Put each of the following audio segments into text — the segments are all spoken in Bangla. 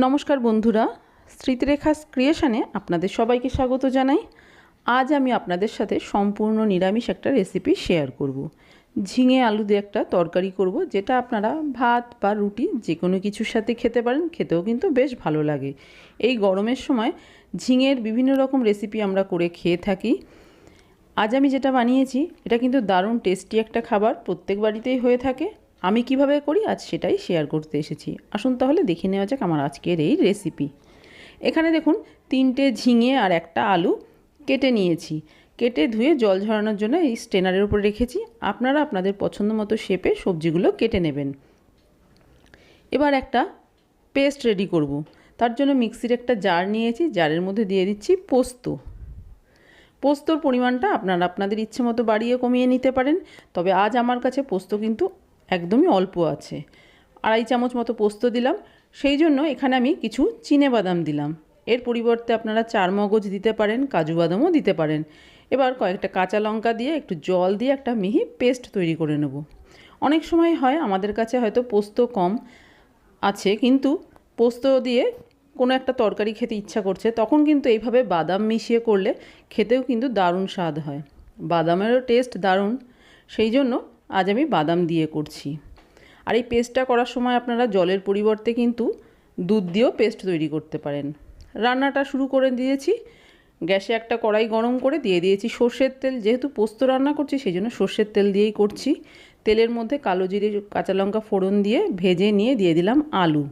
নমস্কার বন্ধুরা স্মৃতিরেখা ক্রিয়েশানে আপনাদের সবাইকে স্বাগত জানাই। আজ আমি আপনাদের সাথে সম্পূর্ণ নিরামিষ একটা রেসিপি শেয়ার করব। ঝিঙে আলু দিয়ে একটা তরকারি করব, যেটা আপনারা ভাত বা রুটি যে কোনো কিছুর সাথে খেতে পারেন, খেতেও কিন্তু বেশ ভালো লাগে। এই গরমের সময় ঝিঙের বিভিন্ন রকম রেসিপি আমরা করে খেয়ে থাকি। আজ আমি যেটা বানিয়েছি, এটা কিন্তু দারুণ টেস্টি একটা খাবার, প্রত্যেক বাড়িতেই হয়ে থাকে। আমি কীভাবে করি আজ সেটাই শেয়ার করতে এসেছি। আসুন তাহলে দেখে নেওয়া যাক আমার আজকের এই রেসিপি এখানে দেখুন, তিনটে ঝিঙে আর একটা আলু কেটে নিয়েছি। কেটে ধুয়ে জল ঝরানোর জন্য এই স্টেনারের উপর রেখেছি। আপনারা আপনাদের পছন্দ মতো শেপে সবজিগুলো কেটে নেবেন। এবার একটা পেস্ট রেডি করব। তার জন্য মিক্সির একটা জার নিয়েছি। জারের মধ্যে দিয়ে দিচ্ছি পোস্ত। পোস্তর পরিমাণটা আপনারা আপনাদের ইচ্ছে মতো বাড়িয়ে কমিয়ে নিতে পারেন। তবে আজ আমার কাছে পোস্ত কিন্তু একদমই অল্প আছে। আড়াই চামচ মতো পোস্ত দিলাম। সেই জন্য এখানে আমি কিছু চিনে বাদাম দিলাম। এর পরিবর্তে আপনারা চার মগজ দিতে পারেন, কাজু বাদামও দিতে পারেন। এবার কয়েকটা কাঁচা লঙ্কা দিয়ে একটু জল দিয়ে একটা মিহি পেস্ট তৈরি করে নেব। অনেক সময় হয় আমাদের কাছে হয়তো পোস্ত কম আছে, কিন্তু পোস্ত দিয়ে কোনো একটা তরকারি খেতে ইচ্ছা করছে, তখন কিন্তু এইভাবে বাদাম মিশিয়ে করলে খেতেও কিন্তু দারুণ স্বাদ হয়। বাদামেরও টেস্ট দারুণ। সেই জন্য আজ আমি বাদাম দিয়ে করছি। আর এই পেস্টটা করার সময় আপনারা জলের পরিবর্তে কিন্তু দুধ দিয়েও পেস্ট তৈরি করতে পারেন। রান্নাটা শুরু করে দিয়েছি। গ্যাসে একটা কড়াই গরম করে দিয়ে দিয়েছি। সর্ষের তেল, যেহেতু পোস্ত রান্না করছি সেই জন্য সর্ষের তেল দিয়েই করছি। তেলের মধ্যে কালো জিরে, কাঁচা লঙ্কা ফোড়ন দিয়ে ভেজে নিয়ে দিয়ে দিলাম আলু।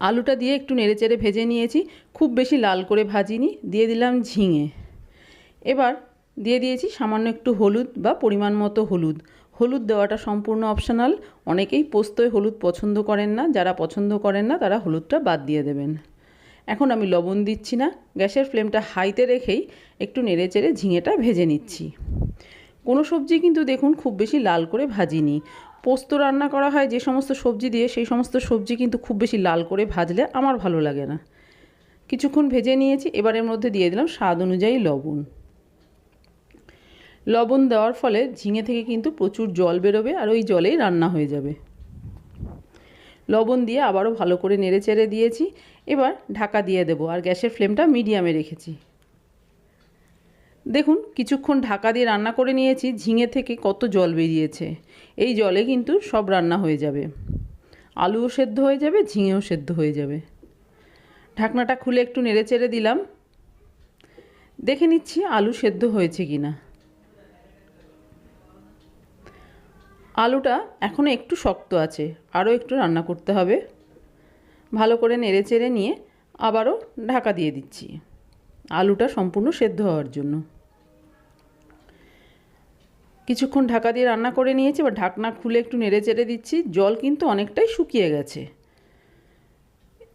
আলুটা দিয়ে একটু নেড়েচেড়ে ভেজে নিয়েছি। খুব বেশি লাল করে ভাজিনি, দিয়ে দিলাম ঝিঙে। এবার দিয়ে দিয়েছি সামান্য একটু হলুদ বা পরিমাণ মতো হলুদ। হলুদ দেওয়াটা সম্পূর্ণ অপশনাল। অনেকেই পোস্তয় হলুদ পছন্দ করেন না। যারা পছন্দ করেন না, তারা হলুদটা বাদ দিয়ে দেবেন। এখন আমি লবণ দিচ্ছি না। গ্যাসের ফ্লেমটা হাইতে রেখেই একটু নেড়ে চেড়ে ঝিঙেটা ভেজে নিচ্ছি। কোনো সবজি কিন্তু দেখুন খুব বেশি লাল করে ভাজিনি। পোস্ত রান্না করা হয় যে সমস্ত সবজি দিয়ে, সেই সমস্ত সবজি কিন্তু খুব বেশি লাল করে ভাজলে আমার ভালো লাগে না। কিছুক্ষণ ভেজে নিয়েছি। এবারের মধ্যে দিয়ে দিলাম স্বাদ অনুযায়ী লবণ। লবণ দেওয়ার ফলে ঝিঙে থেকে কিন্তু প্রচুর জল বেরোবে আর ওই জলেই রান্না হয়ে যাবে। লবণ দিয়ে আবারও ভালো করে নেড়ে চেড়ে দিয়েছি। এবার ঢাকা দিয়ে দেবো আর গ্যাসের ফ্লেমটা মিডিয়ামে রেখেছি। দেখুন, কিছুক্ষণ ঢাকা দিয়ে রান্না করে নিয়েছি, ঝিঙে থেকে কত জল বেরিয়েছে। এই জলে কিন্তু সব রান্না হয়ে যাবে। আলুও সেদ্ধ হয়ে যাবে, ঝিঙেও সেদ্ধ হয়ে যাবে। ঢাকনাটা খুলে একটু নেড়ে চেড়ে দিলাম। দেখে নিচ্ছি আলু সেদ্ধ হয়েছে কি না আলুটা এখনও একটু শক্ত আছে, আরও একটু রান্না করতে হবে। ভালো করে নেড়ে চেড়ে নিয়ে আবারও ঢাকা দিয়ে দিচ্ছি। আলুটা সম্পূর্ণ সেদ্ধ হওয়ার জন্য। কিছুক্ষণ ঢাকা দিয়ে রান্না করে নিয়েছি, এবার ঢাকনা খুলে একটু নেড়ে চেড়ে দিচ্ছি, জল কিন্তু অনেকটাই শুকিয়ে গেছে।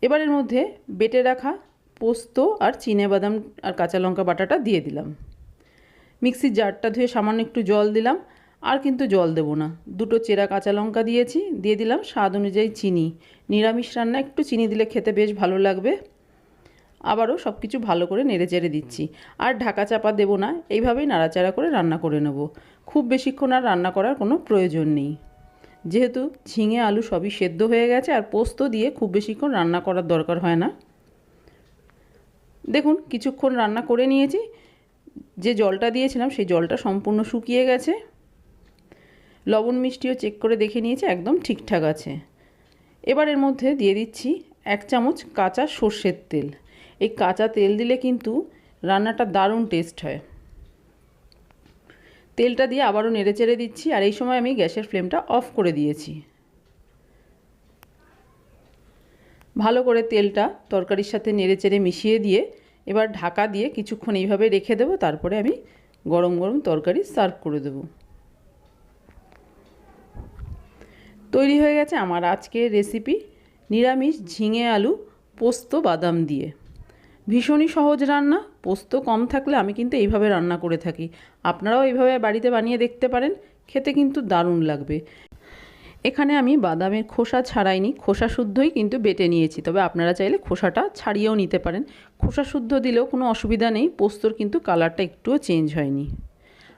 এবারের মধ্যে বেটে রাখা পোস্ত আর চিনে বাদাম আর কাঁচা লঙ্কা বাটাটা দিয়ে দিলাম। মিক্সির জারটা ধুয়ে সামান্য একটু জল দিলাম আর কিন্তু জল দেবো না। দুটো চেরা কাঁচা লঙ্কা দিয়েছি, দিয়ে দিলাম স্বাদ অনুযায়ী চিনি। নিরামিষ রান্না, একটু চিনি দিলে খেতে বেশ ভালো লাগবে। আবারও সব কিছু ভালো করে নেড়ে চেড়ে দিচ্ছি। আর ঢাকা চাপা দেবো না, এইভাবেই নাড়াচাড়া করে রান্না করে নেব। খুব বেশিক্ষণ আর রান্না করার কোনো প্রয়োজন নেই। যেহেতু ঝিঙে, আলু সবই সেদ্ধ হয়ে গেছে, আর পোস্ত দিয়ে খুব বেশিক্ষণ রান্না করার দরকার হয় না। দেখুন, কিছুক্ষণ রান্না করে নিয়েছি। যে জলটা দিয়েছিলাম, সেই জলটা সম্পূর্ণ শুকিয়ে গেছে। লবণ মিষ্টিও চেক করে দেখে নিয়েছি, একদম ঠিকঠাক আছে। এবার এর মধ্যে দিয়ে দিচ্ছি এক চামচ কাঁচা সর্ষের তেল। এই কাঁচা তেল দিলে কিন্তু রান্নাটা দারুণ টেস্ট হয়। তেলটা দিয়ে আবারও নেড়ে চেড়ে দিচ্ছি, আর এই সময় আমি গ্যাসের ফ্লেমটা অফ করে দিয়েছি। ভালো করে তেলটা তরকারির সাথে নেড়ে চেড়ে মিশিয়ে দিয়ে এবার ঢাকা দিয়ে কিছুক্ষণ এইভাবে রেখে দেবো, তারপরে আমি গরম গরম তরকারি সার্ভ করে দেবো। তৈরি হয়ে গেছে আমার আজকের রেসিপি নিরামিষ ঝিঙে আলু, পোস্ত, বাদাম দিয়ে। ভীষণই সহজ রান্না, পোস্ত কম থাকলে আমি কিন্তু এইভাবে রান্না করে থাকি। আপনারাও এইভাবে বাড়িতে বানিয়ে দেখতে পারেন, খেতে কিন্তু দারুণ লাগবে। এখানে আমি বাদামের খোসা ছাড়াইনি, খোসা শুদ্ধই কিন্তু বেটে নিয়েছি, তবে আপনারা চাইলে খোসাটা ছাড়িয়েও নিতে পারেন। খোসা শুদ্ধ দিলেও কোনো অসুবিধা নেই, পোস্তর কিন্তু কালারটা একটুও চেঞ্জ হয়নি।